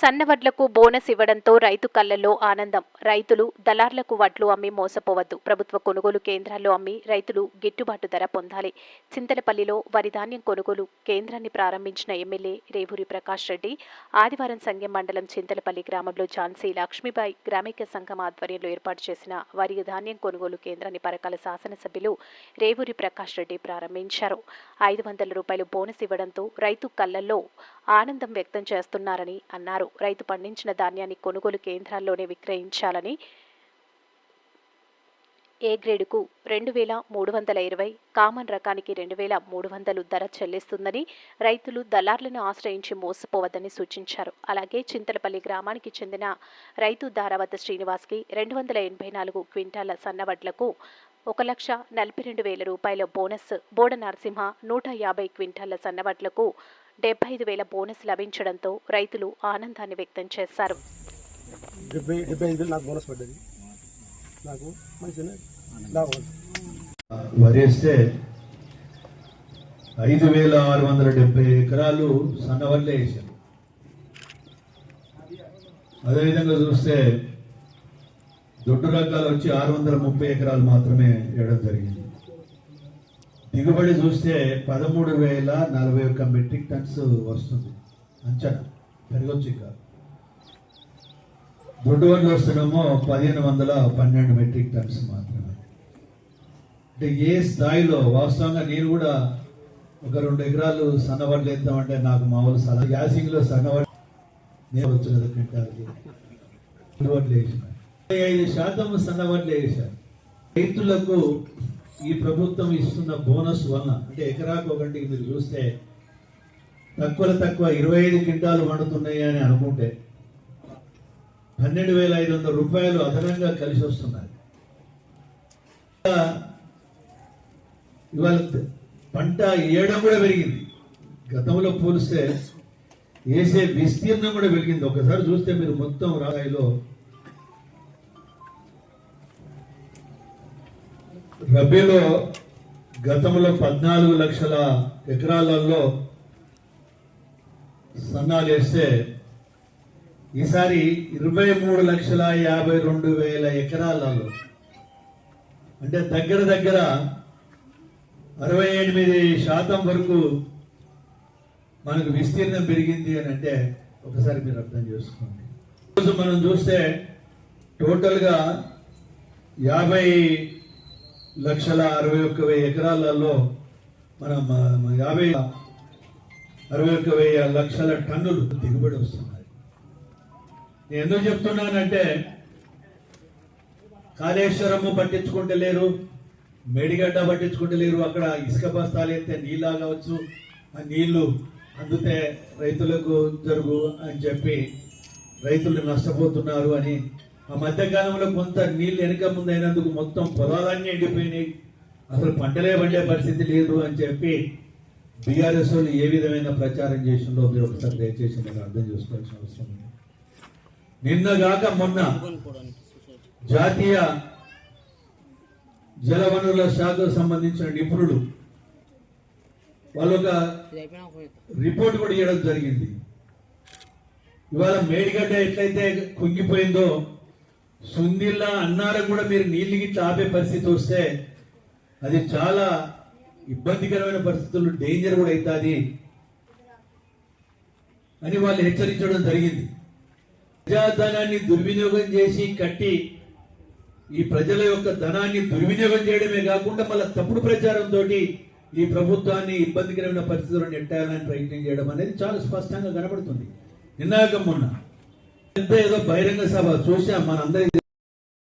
సన్నవడ్లకు bonus ఇవ్వడంతో రైతు కళ్ళలో ఆనందం. రైతులు దళార్లకు వడ్లు అమ్మి మోసపోవద్దు. ప్రభుత్వ కొనుగోలు కేంద్రాల్లో అమ్మి రైతులు గిట్టుబాటు ధర పొందాలి. చింతలపల్లిలో వరిధాన్యం కొనుగోలు కేంద్రాన్ని ప్రారంభించిన ఎమ్మెల్యే రేవూరి ప్రకాష్ రెడ్డి ఆదివారం సంఘం మండలం చింతలపల్లి గ్రామంలో ఝాన్సీ లక్ష్మీబాయి గ్రామీణ సంఘం ఆధ్వర్యంలో ఏర్పాటు చేసిన వరి ధాన్యం కొనుగోలు కేంద్రాన్ని పరకాల శాసనసభ్యులు రేవూరి ప్రకాష్ రెడ్డి ప్రారంభించారు. ఐదు వందల రూపాయలు బోనస్ ఇవ్వడంతో రైతు కళ్ళలో ఆనందం వ్యక్తం చేస్తున్నారని అన్నారు. రైతు పండించిన ధాన్యాన్ని కొనుగోలు కేంద్రాల్లోనే విక్రయించాలని ఏ గ్రేడుకు రెండు వేల మూడు వందల ఇరవై కామన్ రకానికి రెండు వేల మూడు వందలు ధర చెల్లిస్తుందని రైతులు దళార్లను ఆశ్రయించి మోసపోవద్దని సూచించారు. అలాగే చింతలపల్లి గ్రామానికి చెందిన రైతు దారావత శ్రీనివాస్కి రెండు వందల ఎనభై నాలుగు క్వింటాల సన్నవడ్లకు ఒక లక్ష నలభై రెండు వేల రూపాయల బోనస్ బోడ నరసింహ నూట యాభై క్వింటాల సన్నవడ్లకు డెబ్బై ఐదు వేల బోనస్ లభించడంతో రైతులు ఆనందాన్ని వ్యక్తం చేశారు. ఐదు వేలు ఆరు వందల డెబ్బై ఎకరాలు సన్నవల్లే వేశారు అదేవిధంగా చూస్తే దొడ్డు రకాలు వచ్చి ఆరు వందల ముప్పై ఎకరాలు మాత్రమే వేయడం జరిగింది. దిగుబడి చూస్తే పదమూడు వేల నలభై ఒక్క మెట్రిక్ టన్స్ వస్తుంది. అంచనా. పెరగొచ్చు ఇంకా. దొడ్డు వడ్లు వస్తున్నామో పదిహేను వందల పన్నెండు మెట్రిక్ టన్స్ మాత్రమే. అంటే ఏ స్థాయిలో? వాస్తవంగా నేను కూడా ఒక రెండు ఎకరాలు సన్నవడ్లు వేద్దామంటే నాకు మామూలు సలహా యాసింగ్లో సన్నవడ్లు నేను వచ్చు కదా క్వింటాల్కి. వడ్లు వేసిన. ఐదు శాతం సన్నవడ్లు వేసాను. రైతులకు ఈ ప్రభుత్వం ఇస్తున్న బోనస్ వలన అంటే ఎకరాకు ఒకటి మీరు చూస్తే తక్కువ తక్కువ ఇరవై ఐదు క్వింటాలు వండుతున్నాయి అని అనుకుంటే పన్నెండు వేల ఐదు వందల రూపాయలు అదనంగా కలిసి వస్తున్నాయి ఇవాళ పంట వేయడం కూడా పెరిగింది. గతంలో పోలిస్తే వేసే విస్తీర్ణం కూడా పెరిగింది. ఒకసారి చూస్తే మీరు మొత్తం రాయిలో రబీలో గతంలో పద్నాలుగు లక్షల ఎకరాలలో సన్నాలు వేస్తే ఈసారి ఇరవై మూడు లక్షల యాభై రెండు వేల ఎకరాలలో అంటే దగ్గర దగ్గర అరవై ఎనిమిది శాతం వరకు మనకు విస్తీర్ణం పెరిగింది అని అంటే ఒకసారి మీరు అర్థం చేసుకోండి. ఈరోజు మనం చూస్తే టోటల్గా యాభై లక్షల అరవై ఒక్క వెయ్యి ఎకరాలలో మనం యాభై అరవై ఒక్క వెయ్యి లక్షల టన్నులు దిగుబడి వస్తున్నాయి. నేను ఎందుకు చెప్తున్నానంటే కాళేశ్వరము పట్టించుకుంటలేరు మేడిగడ్డ పట్టించుకుంటే లేరు అక్కడ ఇసుక బస్తాలు ఎత్తే నీళ్ళు ఆగవచ్చు ఆ నీళ్ళు అందుతే రైతులకు జరుగు అని చెప్పి రైతులు నష్టపోతున్నారు అని ఆ మధ్యకాలంలో కొంత నీళ్ళు వెనక ముందు అయినందుకు మొత్తం పొలాలన్నీ ఎండిపోయినాయి. అసలు పంటలే పండే పరిస్థితి లేదు అని చెప్పి బీఆర్ఎస్ వాళ్ళు ఏ విధమైన ప్రచారం చేసిందో మీరు ఒకసారి దయచేసి మీరు అర్థం చేసుకోవాల్సిన అవసరం ఉంది. నిన్నగాక మొన్న జాతీయ జలవనరుల శాఖకు సంబంధించిన నిపుణులు వాళ్ళు ఒక రిపోర్ట్ కూడా ఇవ్వడం జరిగింది. ఇవాళ మేడిగడ్డ ఎట్లయితే కుంగిపోయిందో సుందిల్లా అన్నారం కూడా మీరు నీళ్ళు గిట్ల ఆపే పరిస్థితి వస్తే అది చాలా ఇబ్బందికరమైన పరిస్థితుల్లో డేంజర్ కూడా అవుతుంది అని వాళ్ళు హెచ్చరించడం జరిగింది. ప్రజాధనాన్ని దుర్వినియోగం చేసి కట్టి ఈ ప్రజల యొక్క ధనాన్ని దుర్వినియోగం చేయడమే కాకుండా మళ్ళీ తప్పుడు ప్రచారంతో ఈ ప్రభుత్వాన్ని ఇబ్బందికరమైన పరిస్థితులను ఎట్టాలని ప్రయత్నం చేయడం అనేది చాలా స్పష్టంగా కనబడుతుంది. నిన్నాక మొన్న ఏదో బహిరంగ సభ చూసాం మనందరికీ